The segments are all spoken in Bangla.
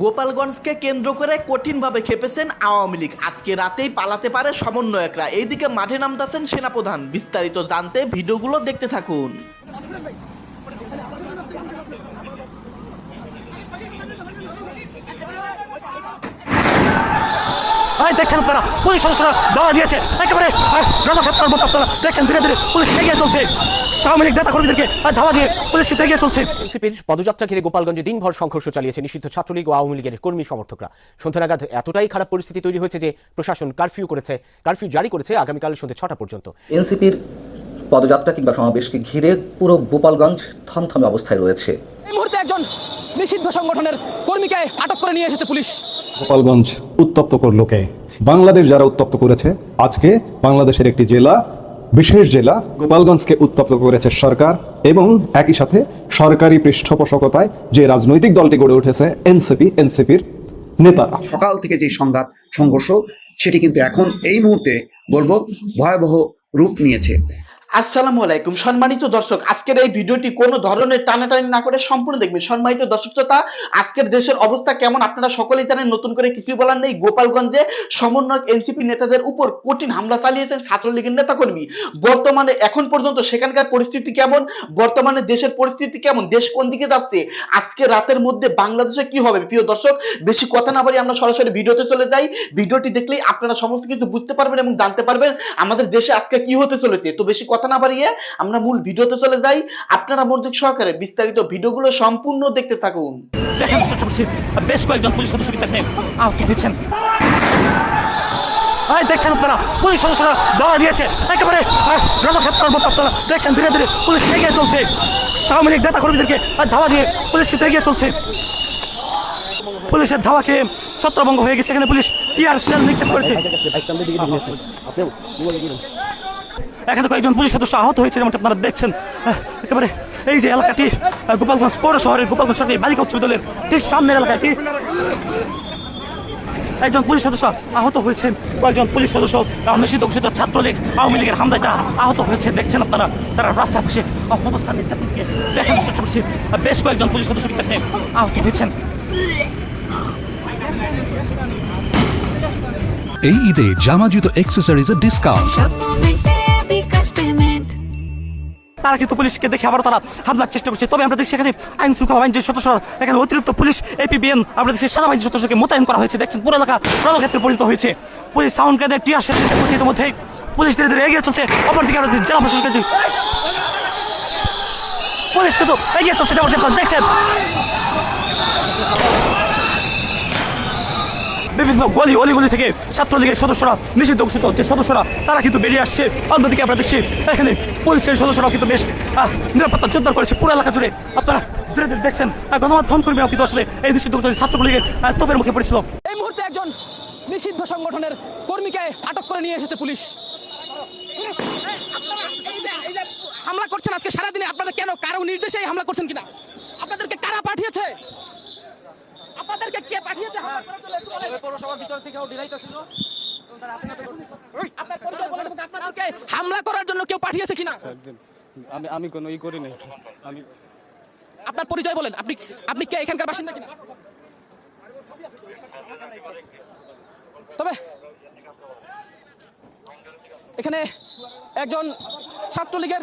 গোপালগঞ্জকে কেন্দ্র করে কঠিনভাবে খেপেছেন আওয়ামী লীগ। আজকে রাতেই পালাতে পারে সমন্বয়করা। এইদিকে মাঠে নামতেছেন সেনাপ্রধান। বিস্তারিত জানতে ভিডিওগুলো দেখতে থাকুন। দেখছেন আপনারা পুলিশ সদস্যরা দাঁড়া দিয়েছে। একেবারে রাজাক্ষেত্রার মতো আপনারা দেখছেন ধীরে ধীরে পুলিশ এগিয়ে চলছে। আওয়ামী লীগ নেতা কর্মীদেরকে ধাওয়া দিয়ে পুলিশ কিন্তু এগিয়ে চলছে। এনসিপির পদযাত্রা ঘিরে গোপালগঞ্জে দিনভর সংঘর্ষ চালিয়েছে নিষিদ্ধ ছাত্রলীগ ও আওয়ামী লীগের কর্মী সমর্থকরা। সন্ধ্যা নাগাদ এতটাই খারাপ পরিস্থিতি তৈরি হয়েছে যে প্রশাসন কারফিউ করেছে কারফিউ জারি করেছে আগামীকাল সন্ধ্যে ছটা পর্যন্ত। এনসিপির পদযাত্রা কিংবা সমাবেশকে ঘিরে পুরো গোপালগঞ্জ থমথমে অবস্থায় রয়েছে। এই মুহূর্তে একজন নিষিদ্ধ সংগঠনের কর্মীকে আটক করে নিয়ে এসেছে পুলিশ। গোপালগঞ্জ উত্তপ্ত করলোকে বাংলাদেশ যারা উত্তপ্ত করেছে আজকে বাংলাদেশের একটি জেলা বিশেষ জেলা গোপালগঞ্জকে উত্তপ্ত করেছে সরকার এবং একই সাথে সরকারি পৃষ্ঠপোষকতায় যে রাজনৈতিক দলটি গড়ে উঠেছে এনসিপি এনসিপির নেতারা। সকাল থেকে যে সংঘাত সংঘর্ষ সেটি কিন্তু এখন এই মুহূর্তে বলব ভয়াবহ রূপ নিয়েছে। আসসালামু আলাইকুম। সম্মানিত দর্শক, আজকের এই ভিডিওটি কোনো ধরনের টানাটানি না করে সম্পূর্ণ দেখবেন। সম্মানিত দর্শক শ্রোতা, আজকের দেশের অবস্থা কেমন আপনারা সকলেই জানেন, নতুন করে কিছুই বলার নেই। গোপালগঞ্জে সমন্বয়ক এনসিপি নেতাদের উপর কঠিন হামলা চালিয়েছেন ছাত্রলীগের নেতাকর্মী। বর্তমানে এখন পর্যন্ত সেখানকার পরিস্থিতি কেমন? বর্তমানে দেশের পরিস্থিতি কেমন? দেশ কোন দিকে যাচ্ছে? আজকে রাতের মধ্যে বাংলাদেশে কি হবে? প্রিয় দর্শক, বেশি কথা না বলি আমরা সরাসরি ভিডিওতে চলে যাই। ভিডিওটি দেখলেই আপনারা সমস্ত কিছু বুঝতে পারবেন এবং জানতে পারবেন আমাদের দেশে আজকে কি হতে চলেছে। তো বেশি কথা না বাড়িয়ে আমরা মূল ভিডিওতে চলে যাই। আপনারা মনোযোগ সহকারে বিস্তারিত ভিডিওগুলো সম্পূর্ণ দেখতে থাকুন। বেশ কয়েকজন পুলিশ আহত হয়েছেন। দেখছেন আপনারা, পুলিশ সদস্যরা দাওয়া দিয়েছে। একেবারে রণক্ষেত্রের মতো আপনারা দেখছেন, ধীরে ধীরে পুলিশ এগিয়ে চলছে। নেতা কর্মীদেরকে ধাওয়া দিয়ে পুলিশ কিন্তু এগিয়ে চলছে। পুলিশের ধাওয়া খেয়ে ছত্রভঙ্গ হয়ে গেছে, এখানে পুলিশ টিয়ার সেল নিক্ষেপ করেছে। এখানে কয়েকজন পুলিশ সদস্য আহত হয়েছে যেমনটা আপনারা দেখছেন। একেবারে এই যে এলাকাটি গোপালগঞ্জ পৌর শহরের গোপালগঞ্জ সরকারি বালিকা উচ্চ বিদ্যালয়ের ঠিক সামনের এলাকাটি। একজন পুলিশ সদস্য আহত হয়েছেন কয়েকজন পুলিশ সদস্য নিষিদ্ধ ঘোষিত ছাত্রলীগ আওয়ামী লীগের হামলায় তারা আহত হয়েছে দেখছেন আপনারা। তারা রাস্তার পাশে অবস্থান নিচ্ছে দেখানোর চেষ্টা করছি। বেশ কয়েকজন পুলিশ সদস্য কিন্তু এখানে আহত হয়েছেন। এই ঈদে জামা জুতো অ্যাক্সেসরিজের ডিসকাউন্ট তারা কিন্তু পুলিশকে দেখে আবার তারা হামলার চেষ্টা করছে। তবে আমরা দেখছি এখানে আইন শৃঙ্খলা বাহিনীর সদস্যরা, এখানে অতিরিক্ত পুলিশ, এপিবিএন, আমরা দেখছি সেনাবাহিনীর সদস্যকে মোতায়েন করা হয়েছে। দেখছেন, পুরো এলাকা রণক্ষেত্রে পরিণত হয়েছে। পুলিশ সাউন্ড গ্রেডের টিয়ার শেষ করছে ইতিমধ্যে পুলিশ ধীরে ধীরে এগিয়ে চলছে। অপরদিকে আমরা জেলা প্রশাসনকে পুলিশ কিন্তু এগিয়ে চলছে, দেখছেন। গলি, অলিগলি থেকে ছাত্রলীগের সদস্যরা নিষিদ্ধ ঘোষিত যে সদস্যরা, তারা কিন্তু বেরিয়ে আসছে। অন্যদিকে আমরা দেখছি, এখানে পুলিশের সদস্যরাও কিন্তু বেশ নিরাপত্তা জোরদার করেছে পুরো এলাকা জুড়ে। আপনারা ধীরে ধীরে দেখছেন গণমাধ্যম কর্মীরাও কিন্তু আসলে এই নিষিদ্ধ ঘোষিত ছাত্রলীগের তোপের মুখে পড়েছিল। এই মুহূর্তে একজন নিষিদ্ধ সংগঠনের কর্মীকে আটক করে নিয়ে এসেছে পুলিশ। হামলা করছেন আজকে সারাদিনে, আপনারা কেন, কারও নির্দেশে হামলা করছেন কিনা? আপনাদেরকে কারা পাঠিয়েছে? আপনাদেরকে কে পাঠিয়েছে? হামলা করার জন্য একটু বলেন। আপনার পরিচয় বলেন আপনাদেরকে হামলা করার জন্য কেউ পাঠিয়েছে কিনা? আমি আমি কোনো ই করি নাই আমি আপনার পরিচয় বলেন। আপনি আপনি কে? এখানকার বাসিন্দা কিনা? তবে এখানে একজন ছাত্রলীগের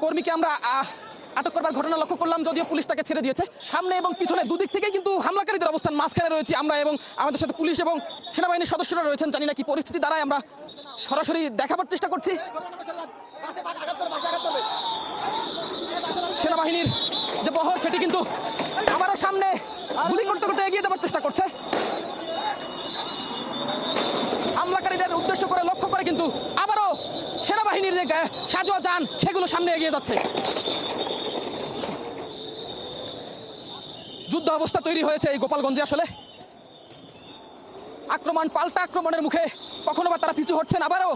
কর্মীকে আমরা আহ, আটক করবার ঘটনা লক্ষ্য করলাম, যদিও পুলিশ তাকে ছেড়ে দিয়েছে। সামনে এবং পিছনে দুদিক থেকেই কিন্তু হামলাকারীদের অবস্থান মাঝখানে রয়েছে। আমরা এবং আমাদের সাথে পুলিশ এবং সেনাবাহিনীর সদস্যরা রয়েছেন, জানি না কি পরিস্থিতি দ্বারাই আমরা সরাসরি দেখাবার চেষ্টা করছি। সেনাবাহিনীর যে বহর, সেটি কিন্তু আমারও সামনে গুলি করতে করতে এগিয়ে দেওয়ার চেষ্টা করছে হামলাকারীদের উদ্দেশ্য করে লক্ষ্য করে কিন্তু আবারও সেনাবাহিনীর যে সাজোয়া যান সেগুলো সামনে এগিয়ে যাচ্ছে। যুদ্ধ অবস্থা তৈরি হয়েছে এই গোপালগঞ্জে আসলে। আক্রমণ, পাল্টা আক্রমণের মুখে কখনো বা তারা পিছু হচ্ছেন আবারও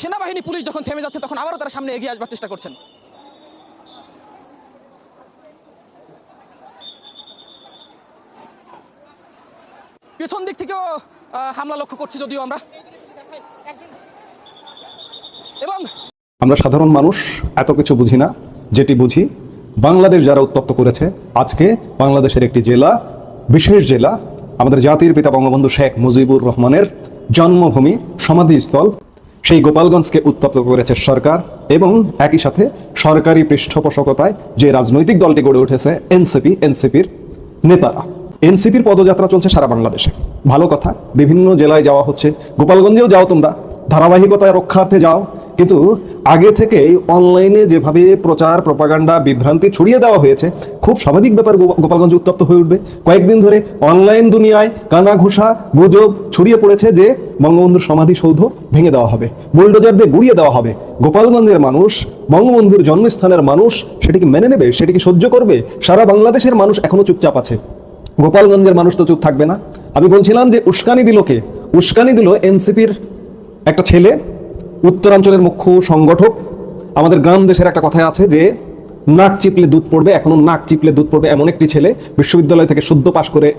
সেনাবাহিনী, পুলিশ যখন থেমে যাচ্ছে, তখন আবারও তারা সামনে এগিয়ে আসবার চেষ্টা করছেন। পেছন দিক থেকেও হামলা লক্ষ্য করছি যদিও আমরা। এবং আমরা সাধারণ মানুষ, এত কিছু বুঝি না। যেটি বুঝি, বাংলাদেশ যারা উত্তপ্ত করেছে, আজকে বাংলাদেশের একটি জেলা, বিশেষ জেলা, আমাদের জাতির পিতা বঙ্গবন্ধু শেখ মুজিবুর রহমানের জন্মভূমি, সমাধিস্থল, সেই গোপালগঞ্জকে উত্তপ্ত করেছে সরকার এবং একই সাথে সরকারি পৃষ্ঠপোষকতায় যে রাজনৈতিক দলটি গড়ে উঠেছে, এনসিপি, এনসিপির নেতারা। এনসিপির পদযাত্রা চলছে সারা বাংলাদেশে। ভালো কথা, বিভিন্ন জেলায় যাওয়া হচ্ছে। গোপালগঞ্জেও যাও তোমরা। ধারাবাহিকতায় রক্ষার্থে যাও। কিন্তু আগে থেকেই অনলাইনে যেভাবে প্রচার, প্রপাগান্ডা, বিভ্রান্তি ছড়িয়ে দেওয়া হয়েছে, খুব স্বাভাবিক ব্যাপার গোপালগঞ্জ উত্তপ্ত হয়ে উঠবে। কয়েকদিন ধরে অনলাইন দুনিয়ায় কানা ঘুষা, গুজব ছড়িয়ে পড়েছে যে বঙ্গবন্ধুর সমাধিসৌধ ভেঙে দেওয়া হবে বুলডোজার দিয়ে গুড়িয়ে দেওয়া হবে। গোপালগঞ্জের মানুষ, বঙ্গবন্ধুর জন্মস্থানের মানুষ সেটিকে মেনে নেবে সেটিকে সহ্য করবে? সারা বাংলাদেশের মানুষ এখনও চুপচাপ আছে। গোপালগঞ্জের মানুষ তো চুপ থাকবে না। আমি বলছিলাম যে উস্কানি দিল কে? উস্কানি দিল এনসিপির একটা ছেলে উত্তরাঞ্চলের মুখ্য সংগঠক, আমাদের গ্রাম দেশের একটা কথায় আছে যে, নাক চিপলে দুধ পড়বে, এখনও নাক চিপলে দুধ পড়বে এমন একটি ছেলে বিশ্ববিদ্যালয় থেকে শুদ্ধ পাশ করে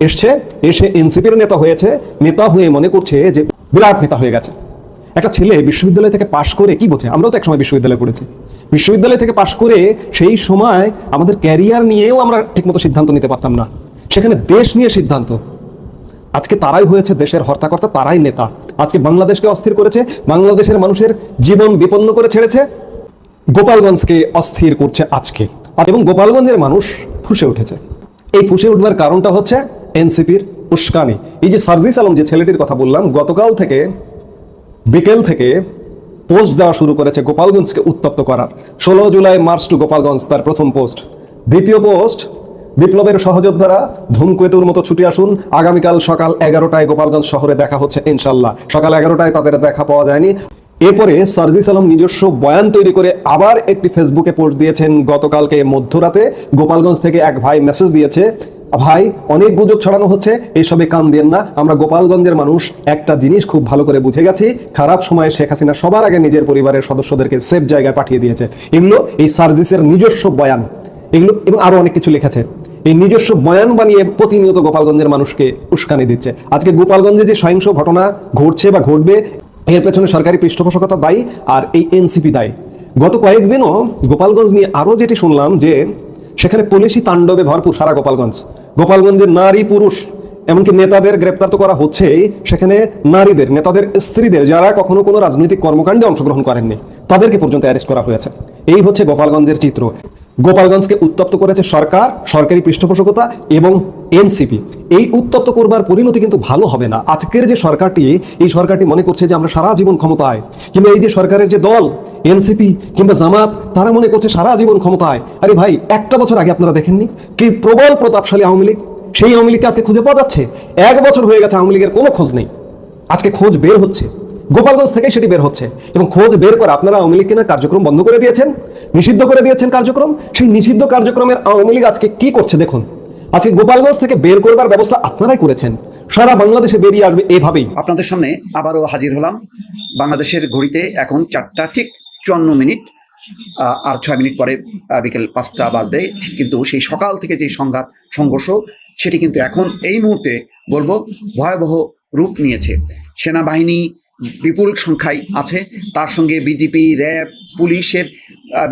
এসছে, এসে এনসিপির নেতা হয়েছে, নেতা হয়ে মনে করছে যে বিরাট নেতা হয়ে গেছে। একটা ছেলে বিশ্ববিদ্যালয় থেকে পাশ করে কি বোঝে? আমরাও তো একসময় বিশ্ববিদ্যালয়ে পড়েছি। বিশ্ববিদ্যালয় থেকে পাশ করে সেই সময় আমাদের ক্যারিয়ার নিয়েও আমরা ঠিকমতো সিদ্ধান্ত নিতে পারতাম না। সেখানে দেশ নিয়ে সিদ্ধান্ত। আজকে তারাই হয়েছে দেশের হর্তাকর্তা, তারাই নেতা। আজকে বাংলাদেশকে অস্থির করেছে, বাংলাদেশের মানুষের জীবন বিপন্ন করে ছেড়েছে, গোপালগঞ্জকে অস্থির করছে আজকে। এবং গোপালগঞ্জের মানুষ ফুসে উঠেছে। এই ফুসে উঠবার কারণটা হচ্ছে এনসিপির উস্কানি। এই যে সার্জিস আলম যে ছেলেটির কথা বললাম, গতকাল থেকে, বিকেল থেকে পোস্ট দেওয়া শুরু করেছে গোপালগঞ্জকে উত্তপ্ত করার। ষোলো জুলাই মার্চ টু গোপালগঞ্জ তার প্রথম পোস্ট। দ্বিতীয় পোস্ট বিপ্লবের সহযোদ্ধারা ধূমকেতুর মতো ছুটে আসুন। আগামীকাল সকাল এগারোটায় গোপালগঞ্জ শহরে দেখা হচ্ছে, ইনশাল্লাহ। সকাল এগারোটায় তাদের দেখা পাওয়া যায়নি। এরপরে সার্জিস আলম নিজস্ব বয়ান তৈরি করে আবার একটি ফেসবুকে পোস্ট দিয়েছেন। গতকালকে মধ্যরাতে গোপালগঞ্জ থেকে এক ভাই মেসেজ দিয়েছে, ভাই, অনেক গুজব ছড়ানো হচ্ছে এইসবে কান দেন না। আমরা গোপালগঞ্জের মানুষ, একটা জিনিস খুব ভালো করে বুঝে গেছি, খারাপ সময়ে শেখ হাসিনা সবার আগে নিজের পরিবারের সদস্যদেরকে সেফ জায়গায় পাঠিয়ে দিয়েছে। এগুলো এই সার্জিসের নিজস্ব বয়ান। এগুলো, এবং আরও অনেক কিছু লিখেছে। এই নিজস্ব বয়ান বানিয়ে প্রতিনিয়ত গোপালগঞ্জের মানুষকে উস্কানি দিচ্ছে। আজকে গোপালগঞ্জে যে সহিংস ঘটনা ঘটছে বা ঘটবে, এর পেছনে সরকারি পৃষ্ঠপোষকতা দায়ী আর এই এনসিপি দায়ী। গত কয়েকদিনও গোপালগঞ্জ নিয়ে আরও যেটি শুনলাম যে সেখানে পুলিশি তাণ্ডবে ভরপুর সারা গোপালগঞ্জ। গোপালগঞ্জের নারী পুরুষ, এমনকি নেতাদের গ্রেপ্তার তো করা হচ্ছে সেখানে নারীদের, নেতাদের স্ত্রীদের যারা কখনো কোনো রাজনৈতিক কর্মকাণ্ডে অংশগ্রহণ করেননি, তাদেরকে পর্যন্ত অ্যারেস্ট করা হয়েছে। এই হচ্ছে গোপালগঞ্জের চিত্র। গোপালগঞ্জকে উত্তপ্ত করেছে সরকার, সরকারি পৃষ্ঠপোষকতা এবং এনসিপি। এই উত্তপ্ত করবার পরিণতি কিন্তু ভালো হবে না। আজকের যে সরকারটি, এই সরকারটি মনে করছে যে আমরা সারা জীবন ক্ষমতায়। কিংবা এই যে সরকারের যে দল, এনসিপি কিংবা জামাত, তারা মনে করছে সারা জীবন ক্ষমতায়। আরে ভাই, একটা বছর আগে আপনারা দেখেননি? কি প্রবল প্রতাপশালী আওয়ামী লীগ? সেই আওয়ামী লীগকে আজকে খুঁজে পাওয়া যাচ্ছে? এক বছর হয়ে গেছে আওয়ামী লীগের কোনো খোঁজ নেই। আজকে খোঁজ বের হচ্ছে। গোপালগঞ্জ থেকে সেটি বের হচ্ছে এবং খোঁজ বের করে আপনারা আওয়ামী লীগ কিনা কার্যক্রম বন্ধ করে দিয়েছেন, নিষিদ্ধ করে দিয়েছেন কার্যক্রম। সেই নিষিদ্ধ কার্যক্রমের আওয়ামী লীগ আজকে কি করছে দেখুন। আজকে গোপালগঞ্জ থেকে বের করবার ব্যবস্থা আপনারাই করেছেন। সারা বাংলাদেশে বেরিয়ে আসবে এভাবেই। আপনাদের সামনে আবারও হাজির হলাম। বাংলাদেশের ঘড়িতে এখন চারটা ঠিক চুয়ান্ন মিনিট আর ছয় মিনিট পরে বিকেল পাঁচটা বাজবে। কিন্তু সেই সকাল থেকে যে সংঘাত, সংঘর্ষ, সেটি কিন্তু এখন এই মুহূর্তে বলব ভয়াবহ রূপ নিয়েছে। সেনাবাহিনী বিপুল সংখ্যায় আছে। তার সঙ্গে বিজেপি, র্যাব, পুলিশের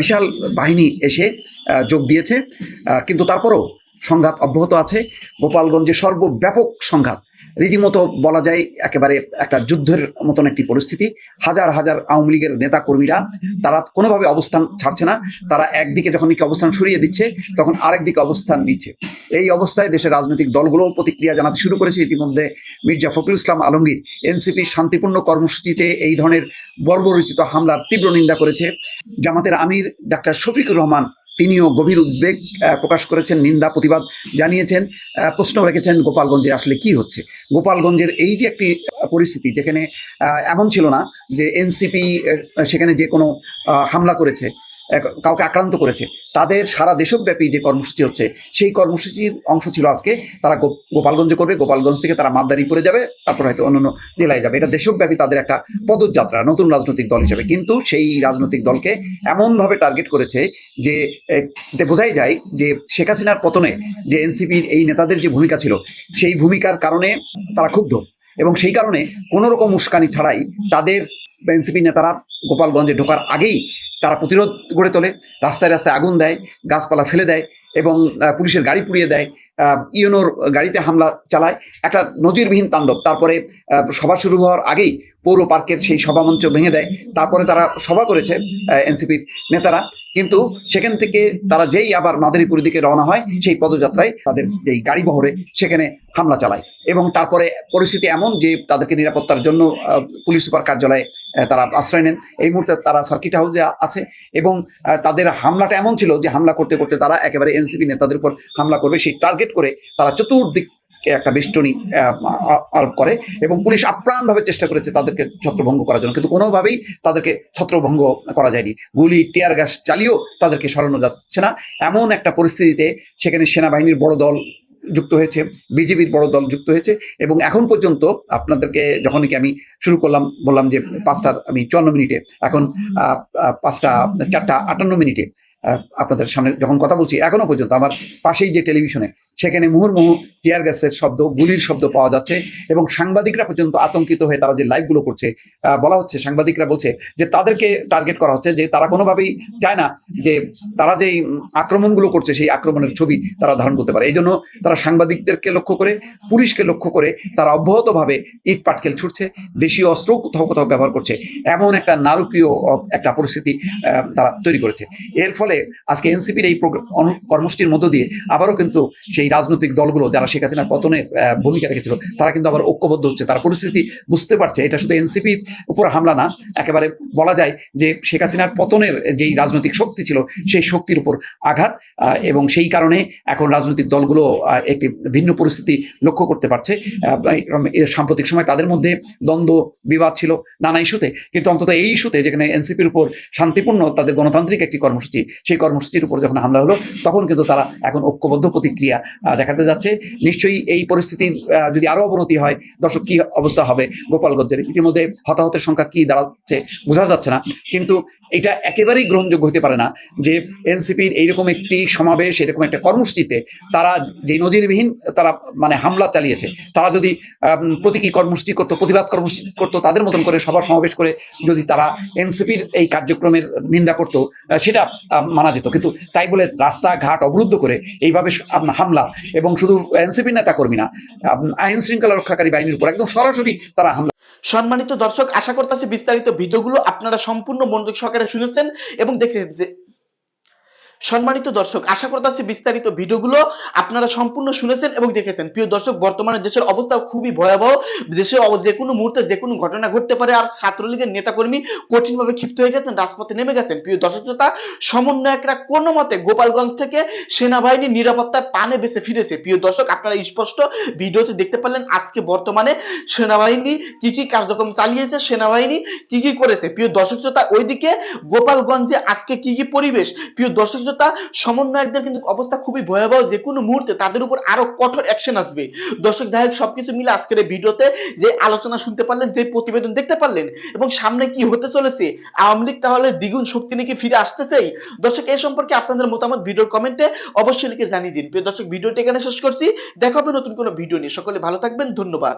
বিশাল বাহিনী এসে যোগ দিয়েছে। কিন্তু তারপরও সংঘাত অব্যাহত আছে। গোপালগঞ্জে সর্বব্যাপক সংঘাত। রীতিমতো বলা যায় একেবারে একটা যুদ্ধের মতন একটি পরিস্থিতি। হাজার হাজার আওয়ামী লীগের নেতা কর্মীরা তারা কোনোভাবে অবস্থান ছাড়ছে না। তারা একদিকে যখন নাকি অবস্থান সরিয়ে দিচ্ছে, তখন আরেক দিকে অবস্থান নিচ্ছে। এই অবস্থায় দেশের রাজনৈতিক দলগুলো প্রতিক্রিয়া জানাতে শুরু করেছে ইতিমধ্যে মির্জা ফখরুল ইসলাম আলমগীর। এনসিপির শান্তিপূর্ণ কর্মসূচিতে এই ধরনের বর্বরচিত হামলার তীব্র নিন্দা করেছে। জামাতের আমির ডাক্তার শফিকুর রহমান তিনিও গভীর উদ্বেগ প্রকাশ করেছেন, নিন্দা, প্রতিবাদ জানিয়েছেন প্রশ্ন রেখেছেন গোপালগঞ্জে আসলে কি হচ্ছে। গোপালগঞ্জের এই যে একটি পরিস্থিতি যেখানে এমন ছিল না যে এনসিপি সেখানে যে কোনো হামলা করেছে কাউকে আক্রান্ত করেছে। তাদের সারা দেশব্যাপী যে কর্মসূচি হচ্ছে, সেই কর্মসূচির অংশ ছিল আজকে তারা গোপালগঞ্জে করবে, গোপালগঞ্জ থেকে তারা মাদ্দারি করে যাবে, তারপর হয়তো অন্যান্য জেলায় যাবে। এটা দেশব্যাপী তাদের একটা পদযাত্রা, নতুন রাজনৈতিক দল হিসেবে। কিন্তু সেই রাজনৈতিক দলকে এমনভাবে টার্গেট করেছে যে বোঝাই যায় যে শেখ হাসিনার পতনে যে এনসিপির এই নেতাদের যে ভূমিকা ছিল, সেই ভূমিকার কারণে তারা ক্ষুব্ধ। এবং সেই কারণে কোনো রকম উস্কানি ছাড়াই তাদের এনসিপি নেতারা গোপালগঞ্জে ঢোকার আগেই তারা প্রতিরোধ গড়ে তোলে, রাস্তায় রাস্তায় আগুন দেয়, গাছপালা ফেলে দেয় এবং পুলিশের গাড়ি পুড়িয়ে দেয়। ইউনোর গাড়িতে হামলা চালায়। একটা নজিরবিহীন তাণ্ডব। তারপরে সভা শুরু হওয়ার আগেই পৌর পার্কের সেই সভামঞ্চ ভেঙে দেয়। তারপরে তারা সভা করেছে এনসিপির নেতারা। কিন্তু সেখান থেকে তারা যেই আবার মাদারীপুরের দিকে রওনা হয়, সেই পদযাত্রায় তাদের যেই গাড়ি বহরে, সেখানে হামলা চালায়। এবং তারপরে পরিস্থিতি এমন যে তাদেরকে নিরাপত্তার জন্য পুলিশ সুপার কার্যালয়ে তারা আশ্রয় নেন। এই মুহূর্তে তারা সার্কিট হাউসে আছে এবং তাদের হামলাটা এমন ছিল যে হামলা করতে করতে তারা একেবারে এনসিপি নেতাদের উপর হামলা করবে। সেই টার্গেট করে তারা চতুর্দিক একটা বেষ্টনী আরোপ করে এবং পুলিশ আপ্রাণভাবে চেষ্টা করেছে তাদেরকে ছত্রভঙ্গ করার জন্য। কিন্তু কোনোভাবেই তাদেরকে ছত্রভঙ্গ করা যায়নি। গুলি, টিয়ার গ্যাস চালিয়েও তাদেরকে সরানো যাচ্ছে না। এমন একটা পরিস্থিতিতে সেখানে সেনাবাহিনীর বড় দল যুক্ত হয়েছে বিজেপির বড় দল যুক্ত হয়েছে এবং এখন পর্যন্ত আপনাদেরকে যখন কি আমি শুরু করলাম, বললাম যে পাঁচটার, আমি চুয়ান্ন মিনিটে, এখন পাঁচটা, চারটা আটান্ন মিনিটে আপনাদের সামনে যখন কথা বলছি, এখনও পর্যন্ত আমার পাশেই যে টেলিভিশনে সেখানে মুহুর্মুহু টিয়ার গ্যাসের শব্দ, গুলির শব্দ পাওয়া যাচ্ছে এবং সাংবাদিকরা পর্যন্ত আতঙ্কিত হয়ে তারা যে লাইভগুলো করছে বলা হচ্ছে, সাংবাদিকরা বলছে যে তাদেরকে টার্গেট করা হচ্ছে যে তারা কোনোভাবেই চায় না যে তারা যেই আক্রমণগুলো করছে সেই আক্রমণের ছবি তারা ধারণ করতে পারে। এই জন্য তারা সাংবাদিকদেরকে লক্ষ্য করে, পুলিশকে লক্ষ্য করে তারা অব্যাহতভাবে ইট পাটকেল ছুটছে, দেশীয় অস্ত্র কোথাও কোথাও ব্যবহার করছে। এমন একটা নারকীয় একটা পরিস্থিতি তারা তৈরি করেছে। এর ফলে আজকে এনসিপির এই কর্মসূচির মধ্য দিয়ে আবারও কিন্তু সেই রাজনৈতিক দলগুলো যারা শেখ হাসিনার পতনের ভূমিকা রেখেছিল, তারা কিন্তু আবার ঐক্যবদ্ধ হচ্ছে। তারা পরিস্থিতি বুঝতে পারছে। এটা শুধু এনসিপির উপর হামলা না, একেবারে বলা যায় যে শেখ হাসিনার পতনের যেই রাজনৈতিক শক্তি ছিল, সেই শক্তির উপর আঘাত এবং সেই কারণে এখন রাজনৈতিক দলগুলো একটি ভিন্ন পরিস্থিতি লক্ষ্য করতে পারছে। সাম্প্রতিক সময় তাদের মধ্যে দ্বন্দ্ব, বিবাদ ছিল নানা ইস্যুতে। কিন্তু অন্তত এই ইস্যুতে যেখানে এনসিপির উপর শান্তিপূর্ণ তাদের গণতান্ত্রিক একটি কর্মসূচি, সেই কর্মসূচির উপর যখন হামলা হলো, তখন কিন্তু তারা এখন ঐক্যবদ্ধ প্রতিক্রিয়া দেখাতে যাচ্ছে। নিশ্চয়ই এই পরিস্থিতির যদি আরও অবনতি হয়, দর্শক কি অবস্থা হবে গোপালগঞ্জের? ইতিমধ্যে হতাহতের সংখ্যা কি দাঁড়াচ্ছে বোঝা যাচ্ছে না। কিন্তু এটা একেবারেই গ্রহণযোগ্য হতে পারে না যে এনসিপির এইরকম একটি সমাবেশ, এরকম একটা কর্মসূচিতে তারা যে নজিরবিহীন তারা মানে হামলা চালিয়েছে, তারা যদি প্রতীকী কর্মসূচি করতো, প্রতিবাদ কর্মসূচি করতো, তাদের মতন করে সভা সমাবেশ করে যদি তারা এনসিপির এই কার্যক্রমের নিন্দা করতো সেটা মানা যেত। কিন্তু তাই বলে রাস্তাঘাট অবরুদ্ধ করে এইভাবে হামলা এবং শুধু এনসিপির নেতা কর্মী না আইন শৃঙ্খলা রক্ষাকারী বাহিনীর উপর একদম সরাসরি তারা হামলা সম্মানিত দর্শক, আশা করতেছি বিস্তারিত ভিডিওগুলো আপনারা সম্পূর্ণ মনোযোগ সহকারে শুনেছেন এবং দেখেছেন যে সম্মানিত দর্শক, আশা করতেছি বিস্তারিত ভিডিওগুলো আপনারা সম্পূর্ণ শুনেছেন এবং দেখেছেন। প্রিয় দর্শক, বর্তমানে দেশের অবস্থা খুবই ভয়াবহ। দেশে যে কোনো মুহূর্তে যে কোনো ঘটনা ঘটতে পারে আর ছাত্রলীগের নেতাকর্মী কঠিনভাবে ক্ষিপ্ত হয়ে গেছেন, রাজপথে নেমে গেছেন। প্রিয় দর্শক শ্রোতা, সমন্বয়করা কোনো মতে গোপালগঞ্জ থেকে সেনাবাহিনীর নিরাপত্তায় পানে বেঁচে ফিরেছে। প্রিয় দর্শক, আপনারা স্পষ্ট ভিডিওতে দেখতে পারলেন আজকে বর্তমানে সেনাবাহিনী কি কি কার্যক্রম চালিয়েছে, সেনাবাহিনী কি কি করেছে। প্রিয় দর্শক শ্রোতা, ওইদিকে গোপালগঞ্জে আজকে কি কি পরিবেশ? প্রিয় দর্শক শ্রোতা সমন্বয়কদের কিন্তু অবস্থা খুবই ভয়াবহ। যে কোনো মুহূর্তে তাদের উপর আরও কঠোর অ্যাকশন আসবে। দর্শক, যাই হোক, সবকিছু মিলে আজকের এই ভিডিওতে যে আলোচনা শুনতে পারলেন, যে প্রতিবেদন দেখতে পারলেন, এবং সামনে কি হতে চলেছে, আওয়ামী লীগ তাহলে দ্বিগুণ শক্তি নিয়ে কি ফিরে আসতেছেই? দর্শক এই সম্পর্কে আপনাদের মতামত ভিডিওর কমেন্টে অবশ্যই লিখে জানিয়ে দিন। প্রিয় দর্শক, ভিডিওটি এখানে শেষ করছি। দেখা হবে নতুন কোনো ভিডিও নিয়ে। সকলে ভালো থাকবেন। ধন্যবাদ।